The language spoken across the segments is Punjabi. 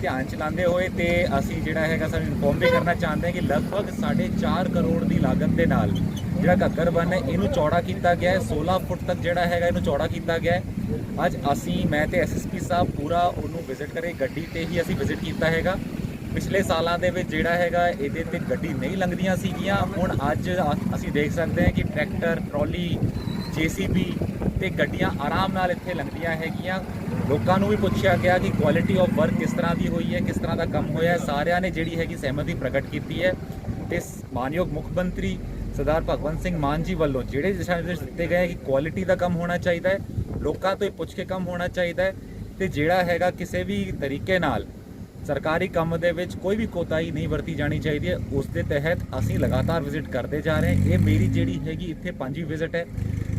ਧਿਆਨ ਚਲਾਉਂਦੇ ਹੋਏ ਤੇ ਅਸੀਂ ਜਿਹੜਾ ਹੈਗਾ ਸਾਨੂੰ ਇਨਫੋਰਮ ਵੀ ਕਰਨਾ ਚਾਹੁੰਦੇ ਹਾਂ ਕਿ ਲਗਭਗ 4.5 ਕਰੋੜ ਦੀ ਲਾਗਤ ਦੇ ਨਾਲ ਜਿਹੜਾ ਘੱਗਰ ਬੰਨ ਹੈ, ਇਹਨੂੰ ਚੌੜਾ ਕੀਤਾ ਗਿਆ ਹੈ। 16 ਫੁੱਟ ਤੱਕ ਜਿਹੜਾ ਹੈਗਾ ਇਹਨੂੰ ਚੌੜਾ ਕੀਤਾ ਗਿਆ ਹੈ। ਅੱਜ ਅਸੀਂ, ਮੈਂ ਤੇ ਐਸਐਸਪੀ ਸਾਹਿਬ ਪੂਰਾ ਉਹਨੂੰ ਵਿਜ਼ਿਟ ਕਰੇ। ਗੱਡੀ ਤੇ ਹੀ ਅਸੀਂ ਵਿਜ਼ਿਟ ਕੀਤਾ ਹੈਗਾ। ਪਿਛਲੇ ਸਾਲਾਂ ਦੇ ਵਿੱਚ ਜਿਹੜਾ ਹੈਗਾ ਇਹਦੇ ਤੇ ਗੱਡੀ ਨਹੀਂ ਲੰਘਦੀਆਂ ਸੀਗੀਆਂ। ਹੁਣ ਅੱਜ ਅ- ਅਸੀਂ ਦੇਖ ਸਕਦੇ ਹਾਂ ਕਿ ਟਰੈਕਟਰ, ਟਰਾਲੀ ਜੀਸੀਬੀ ਤੇ ਗੱਡੀਆਂ ਆਰਾਮ ਨਾਲ ਇੱਥੇ ਲੰਘਦੀਆਂ ਹੈਗੀਆਂ। ਲੋਕਾਂ ਨੂੰ ਵੀ ਪੁੱਛਿਆ ਗਿਆ ਕਿ ਕੁਆਲਿਟੀ ਆਫ ਵਰਕ ਕਿਸ ਤਰ੍ਹਾਂ ਦੀ ਹੋਈ ਹੈ, ਕਿਸ ਤਰ੍ਹਾਂ ਦਾ ਕੰਮ ਹੋਇਆ ਹੈ। ਸਾਰਿਆਂ ਨੇ ਜਿਹੜੀ ਹੈਗੀ ਸਹਿਮਤੀ ਪ੍ਰਗਟ ਕੀਤੀ ਹੈ। ਤੇ ਮਾਨਯੋਗ ਮੁੱਖ ਮੰਤਰੀ ਸਰਦਾਰ ਭਗਵੰਤ ਸਿੰਘ ਮਾਨ ਜੀ ਵੱਲੋਂ ਜਿਹੜੇ ਦਿਸ਼ਾ ਨਿਰਦੇਸ਼ ਦਿੱਤੇ ਗਏ ਕਿ ਕੁਆਲਿਟੀ ਦਾ ਕੰਮ ਹੋਣਾ ਚਾਹੀਦਾ ਹੈ, ਲੋਕਾਂ ਤੋਂ ਹੀ ਪੁੱਛ ਕੇ ਕੰਮ ਹੋਣਾ ਚਾਹੀਦਾ ਹੈ ਤੇ ਜਿਹੜਾ ਹੈਗਾ ਕਿਸੇ ਵੀ ਤਰੀਕੇ ਨਾਲ ਸਰਕਾਰੀ ਕੰਮ ਦੇ ਵਿੱਚ ਕੋਈ ਵੀ ਕੋਤਾਹੀ ਨਹੀਂ ਵਰਤੀ ਜਾਣੀ ਚਾਹੀਦੀ ਹੈ। ਉਸ ਦੇ ਤਹਿਤ ਅਸੀਂ ਲਗਾਤਾਰ ਵਿਜ਼ਿਟ ਕਰਦੇ ਜਾ ਰਹੇ ਹਾਂ। ਇਹ ਮੇਰੀ ਜਿਹੜੀ ਹੈਗੀ ਇੱਥੇ ਪੰਜਵੀਂ ਵਿਜ਼ਿਟ ਹੈ।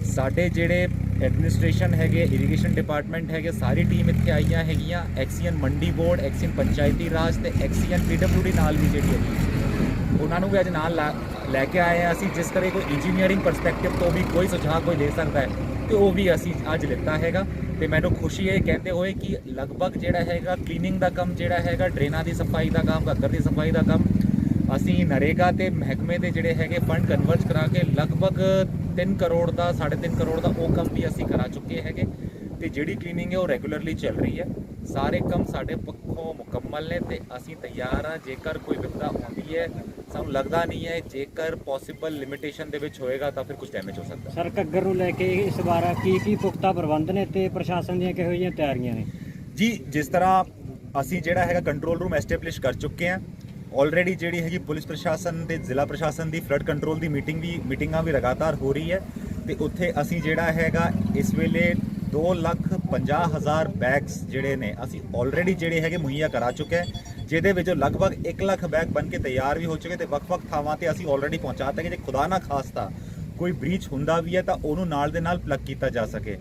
ਸਾਡੇ ਜਿਹੜੇ ਐਡਮਿਨਿਸਟ੍ਰੇਸ਼ਨ ਹੈਗੇ, ਇਰੀਗੇਸ਼ਨ ਡਿਪਾਰਟਮੈਂਟ ਹੈਗੇ, ਸਾਰੀ ਟੀਮ ਇੱਥੇ ਆਈਆਂ ਹੈਗੀਆਂ। ਐਕਸੀਅਨ ਮੰਡੀ ਬੋਰਡ, ਐਕਸੀਅਨ ਪੰਚਾਇਤੀ ਰਾਜ ਤੇ ਐਕਸੀਅਨ ਪੀਡਬਲਯੂਡੀ ਨਾਲ ਵੀ ਜਿਹੜੀ ਹੈਗੀ ਉਹਨਾਂ ਨੂੰ ਵੀ ਅੱਜ ਨਾਲ ਲਾ- ਲੈ ਕੇ ਆਏ ਹਾਂ ਅਸੀਂ, ਜਿਸ ਕਰੇ ਕੋਈ ਇੰਜੀਨੀਅਰਿੰਗ ਪਰਸਪੈਕਟਿਵ ਤੋਂ ਵੀ ਕੋਈ ਸੁਝਾਅ ਕੋਈ ਦੇ ਸਕਦਾ ਹੈ, ਤੇ ਉਹ ਵੀ ਅਸੀਂ ਅੱਜ ਲਿੱਤਾ ਹੈਗਾ। ਤੇ ਮੈਨੂੰ ਖੁਸ਼ੀ ਹੈ ਕਹਿੰਦੇ ਹੋਏ ਕਿ ਲਗਭਗ ਜਿਹੜਾ ਹੈਗਾ ਕਲੀਨਿੰਗ ਦਾ ਕੰਮ ਜਿਹੜਾ ਹੈਗਾ, ਡਰੇਨਾਂ ਦੀ ਸਫ਼ਾਈ ਦਾ ਕੰਮ, ਘੱਗਰ ਦੀ ਸਫ਼ਾਈ ਦਾ ਕੰਮ, ਅਸੀਂ ਨਰੇਗਾ ਤੇ ਮਹਿਕਮੇ ਦੇ ਜਿਹੜੇ ਹੈਗੇ ਫੰਡ ਕਨਵਰਟ ਕਰਾ ਕੇ ਲਗਭਗ 3 ਕਰੋੜ ਦਾ 3.5 ਕਰੋੜ ਦਾ ਉਹ ਕੰਮ ਵੀ ਅਸੀਂ ਕਰਾ ਚੁੱਕੇ ਹੈਗੇ। ਤੇ ਜਿਹੜੀ ਕਲੀਨਿੰਗ ਹੈ ਉਹ ਰੈਗੂਲਰਲੀ ਚੱਲ ਰਹੀ ਹੈ। ਸਾਰੇ ਕੰਮ ਸਾਡੇ ਪੱਖੋਂ ਮੁਕੰਮਲ ਨੇ ਤੇ ਅਸੀਂ ਤਿਆਰ ਹਾਂ। ਜੇਕਰ ਕੋਈ ਵਿਪਤਾ ਆਉਂਦੀ ਹੈ ਸਾਨੂੰ ਲੱਗਦਾ ਨਹੀਂ ਹੈ ਜੇਕਰ ਪੋਸੀਬਲ ਲਿਮਿਟੇਸ਼ਨ ਦੇ ਵਿੱਚ ਹੋਏਗਾ ਤਾਂ ਫਿਰ ਕੁਝ ਡੈਮੇਜ ਹੋ ਸਕਦਾ। ਸਰ ਘੱਗਰ ਨੂੰ ਲੈ ਕੇ ਇਸ ਵਾਰ ਕੀ ਕੀ ਪੁਖਤਾ ਪ੍ਰਬੰਧ ਨੇ ਤੇ ਪ੍ਰਸ਼ਾਸਨ ਦੀਆਂ ਕਿਹੋ ਜਿਹੀਆਂ ਤਿਆਰੀਆਂ ਨੇ? ਜੀ ਜਿਸ ਤਰ੍ਹਾਂ ਅਸੀਂ ਜਿਹੜਾ ਹੈਗਾ ਕੰਟਰੋਲ ਰੂਮ ਐਸਟੈਬਲਿਸ਼ ਕਰ ਚੁੱਕੇ ਹਾਂ ਆਲਰੇਡੀ ਜਿਹੜੀ ਹੈਗੀ ਪੁਲਿਸ ਪ੍ਰਸ਼ਾਸਨ ਤੇ ਜ਼ਿਲ੍ਹਾ ਪ੍ਰਸ਼ਾਸਨ ਦੀ ਫਲੱਡ ਕੰਟਰੋਲ ਦੀ ਮੀਟਿੰਗ ਵੀ ਮੀਟਿੰਗਾਂ ਵੀ ਲਗਾਤਾਰ ਹੋ ਰਹੀ ਹੈ ਤੇ ਉੱਥੇ ਅਸੀਂ ਜਿਹੜਾ ਹੈਗਾ ਇਸ ਵੇਲੇ 2 ਲੱਖ 50 ਹਜ਼ਾਰ ਬੈਗਸ ਜਿਹੜੇ ਨੇ ਅਸੀਂ ਆਲਰੇਡੀ ਜਿਹੜੇ ਹੈਗੇ ਮੁਹੱਈਆ ਕਰਾ ਚੁੱਕੇ ਹੈ, ਜਿਹਦੇ ਵਿੱਚੋਂ ਲਗਭਗ 1 ਲੱਖ ਬੈਗ ਬਣ ਕੇ ਤਿਆਰ ਵੀ ਹੋ ਚੁੱਕੇ ਤੇ ਵੱਖ-ਵੱਖ ਥਾਵਾਂ ਤੇ ਅਸੀਂ ਆਲਰੇਡੀ ਪਹੁੰਚਾ ਦਿੱਤੇ ਕਿ ਜੇ ਖੁਦਾ ਨਾ ਖਾਸਤਾ ਕੋਈ ਬ੍ਰੀਚ ਹੁੰਦਾ ਵੀ ਹੈ ਤਾਂ ਉਹਨੂੰ ਨਾਲ ਦੇ ਨਾਲ ਪਲੱਗ ਕੀਤਾ ਜਾ ਸਕੇ।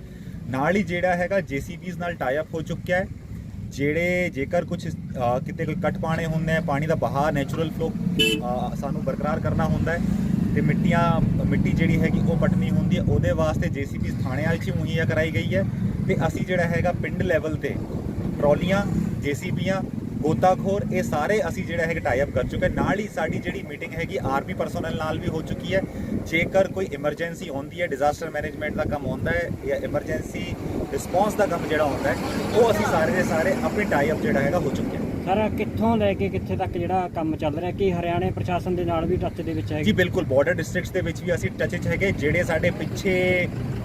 ਨਾਲ ਹੀ ਜਿਹੜਾ ਹੈਗਾ ਜੀਸੀਬੀਜ਼ ਨਾਲ ਟਾਈ ਅਪ ਹੋ ਚੁੱਕਿਆ ਹੈ ਜਿਹੜੇ ਜੇਕਰ ਕੁਝ ਕਿਤੇ ਕੋਈ ਕੱਟ ਪਾਣੇ ਹੁੰਦੇ ਆ, ਪਾਣੀ ਦਾ ਬਹਾਅ ਨੈਚੁਰਲ ਫਲੋ ਸਾਨੂੰ ਬਰਕਰਾਰ ਕਰਨਾ ਹੁੰਦਾ ਹੈ ਤੇ ਮਿੱਟੀਆਂ, ਮਿੱਟੀ ਜਿਹੜੀ ਹੈਗੀ ਉਹ ਪਟਣੀ ਹੁੰਦੀ ਹੈ। ਉਹਦੇ ਵਾਸਤੇ ਜੀਸੀਬੀ ਥਾਣਿਆਂ ਵਿੱਚ ਹੀ ਮੁਹੱਈਆ ਕਰਾਈ ਗਈ ਹੈ ਤੇ ਅਸੀਂ ਜਿਹੜਾ ਹੈਗਾ ਪਿੰਡ ਲੈਵਲ ਤੇ ਟਰਾਲੀਆਂ ਜੀਸੀਬੀਆਂ ਗੋਤਾਖੋਰ ਇਹ ਸਾਰੇ ਅਸੀਂ ਜਿਹੜਾ ਹੈਗਾ ਟਾਈ ਅਪ ਕਰ ਚੁੱਕੇ ਹਾਂ। ਨਾਲ ਹੀ ਸਾਡੀ ਜਿਹੜੀ ਮੀਟਿੰਗ ਹੈਗੀ ਆਰਮੀ ਪਰਸਨਲ ਨਾਲ ਵੀ ਹੋ ਚੁੱਕੀ ਹੈ। ਜੇਕਰ ਕੋਈ ਇਮਰਜੈਂਸੀ ਆਉਂਦੀ ਹੈ ਡਿਜ਼ਾਸਟਰ ਮੈਨੇਜਮੈਂਟ ਦਾ ਕੰਮ ਹੁੰਦਾ ਹੈ ਜਾਂ ਇਮਰਜੈਂਸੀ ਰਿਸਪੌਂਸ ਦਾ ਕੰਮ ਜਿਹੜਾ ਹੁੰਦਾ ਹੈ ਉਹ ਅਸੀਂ ਸਾਰੇ ਦੇ ਸਾਰੇ ਆਪਣੀ ਟਾਈ ਅਪ ਜਿਹੜਾ ਹੈਗਾ ਹੋ ਚੁੱਕੇ ਹਾਂ। ਸਰ ਕਿੱਥੋਂ ਲੈ ਕੇ ਕਿੱਥੇ ਤੱਕ ਜਿਹੜਾ ਕੰਮ ਚੱਲ ਰਿਹਾ? ਕੀ ਹਰਿਆਣੇ ਪ੍ਰਸ਼ਾਸਨ ਦੇ ਨਾਲ ਵੀ ਟੱਚ ਦੇ ਵਿੱਚ ਹੈ ਜੀ ਬਿਲਕੁਲ। ਬਾਰਡਰ ਡਿਸਟ੍ਰਿਕਟਸ ਦੇ ਵਿੱਚ ਵੀ ਅਸੀਂ ਟੱਚ 'ਚ ਹੈਗੇ। ਜਿਹੜੇ ਸਾਡੇ ਪਿੱਛੇ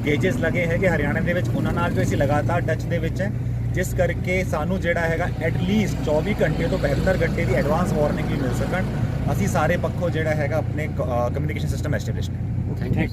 ਗੇਜਸ ਲੱਗੇ ਹੈਗੇ ਹਰਿਆਣਾ ਦੇ ਵਿੱਚ ਉਹਨਾਂ ਨਾਲ ਵੀ ਅਸੀਂ ਲਗਾਤਾਰ ਟੱਚ ਦੇ ਵਿੱਚ ਹੈ। ਜਿਸ ਕਰਕੇ ਸਾਨੂੰ ਜਿਹੜਾ ਹੈਗਾ ਐਟ ਲੀਸਟ 24 ਘੰਟੇ ਤੋਂ 72 ਘੰਟੇ ਦੀ ਐਡਵਾਂਸ ਵਾਰਨਿੰਗ ਵੀ ਮਿਲ ਸਕਣ। ਅਸੀਂ ਸਾਰੇ ਪੱਖੋਂ ਜਿਹੜਾ ਹੈਗਾ ਆਪਣੇ ਕਮਿਊਨੀਕੇਸ਼ਨ ਸਿਸਟਮ ਐਸਟੈਬਲਿਸ਼ ਨੇ। Thank you